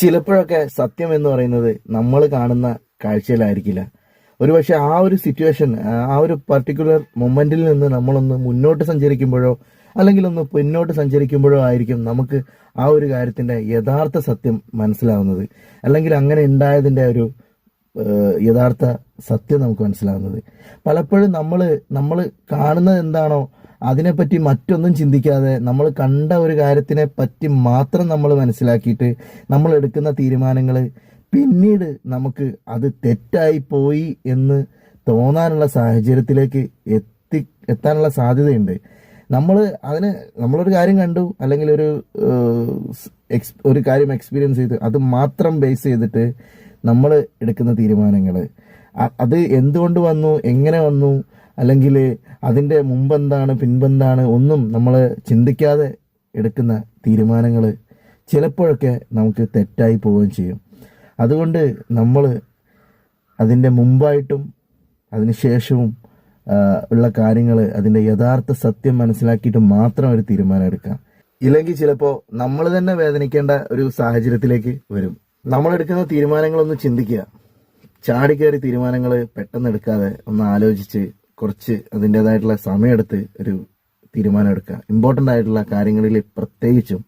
ചിലപ്പോഴൊക്കെ സത്യം എന്ന് പറയുന്നത് നമ്മൾ കാണുന്ന കാഴ്ചയിലായിരിക്കില്ല. ഒരുപക്ഷെ ആ ഒരു സിറ്റുവേഷൻ ആ ഒരു പർട്ടിക്കുലർ മൊമെന്റിൽ നിന്ന് നമ്മളൊന്ന് മുന്നോട്ട് സഞ്ചരിക്കുമ്പോഴോ അല്ലെങ്കിൽ ഒന്ന് പിന്നോട്ട് സഞ്ചരിക്കുമ്പോഴോ ആയിരിക്കും നമുക്ക് ആ ഒരു കാര്യത്തിന്റെ യഥാർത്ഥ സത്യം മനസ്സിലാവുന്നത്. അല്ലെങ്കിൽ അങ്ങനെ ഉണ്ടായതിന്റെ ഒരു യഥാർത്ഥ സത്യം നമുക്ക് മനസ്സിലാവുന്നത്. പലപ്പോഴും നമ്മൾ നമ്മൾ കാണുന്നത് എന്താണോ അതിനെപ്പറ്റി മറ്റൊന്നും ചിന്തിക്കാതെ നമ്മൾ കണ്ട ഒരു കാര്യത്തിനെ പറ്റി മാത്രം നമ്മൾ മനസ്സിലാക്കിയിട്ട് നമ്മൾ എടുക്കുന്ന തീരുമാനങ്ങൾ പിന്നീട് നമുക്ക് അത് തെറ്റായി പോയി എന്ന് തോന്നാനുള്ള സാഹചര്യത്തിലേക്ക് എത്തി എത്താനുള്ള സാധ്യതയുണ്ട്. നമ്മൾ അതിന് നമ്മളൊരു കാര്യം കണ്ടു അല്ലെങ്കിൽ ഒരു എക്സ് ഒരു കാര്യം എക്സ്പീരിയൻസ് ചെയ്തു അത് മാത്രം ബേസ് ചെയ്തിട്ട് നമ്മൾ എടുക്കുന്ന തീരുമാനങ്ങൾ. അത് എന്തുകൊണ്ട് വന്നു എങ്ങനെ വന്നു അല്ലെങ്കിൽ അതിന്റെ മുമ്പെന്താണ് പിൻപെന്താണ് ഒന്നും നമ്മൾ ചിന്തിക്കാതെ എടുക്കുന്ന തീരുമാനങ്ങൾ ചിലപ്പോഴൊക്കെ നമുക്ക് തെറ്റായി പോവുകയും ചെയ്യും. അതുകൊണ്ട് നമ്മൾ അതിന്റെ മുമ്പായിട്ടും അതിന് ശേഷവും ഉള്ള കാര്യങ്ങൾ അതിന്റെ യഥാർത്ഥ സത്യം മനസ്സിലാക്കിയിട്ട് മാത്രം ഒരു തീരുമാനം എടുക്കാം. ഇല്ലെങ്കിൽ ചിലപ്പോൾ നമ്മൾ തന്നെ വേദനിക്കേണ്ട ഒരു സാഹചര്യത്തിലേക്ക് വരും. നമ്മൾ എടുക്കുന്ന തീരുമാനങ്ങളൊന്ന് ചിന്തിക്കുക. ചാടിക്കയറി തീരുമാനങ്ങൾ പെട്ടെന്ന് എടുക്കാതെ ഒന്ന് ആലോചിച്ച് കുറച്ച് അതിന്റെതായിട്ടുള്ള സമയമെടുത്ത് ഒരു തീരുമാനം എടുക്കുക ഇമ്പോർട്ടന്റ് ആയിട്ടുള്ള കാര്യങ്ങളിൽ പ്രത്യേകിച്ചും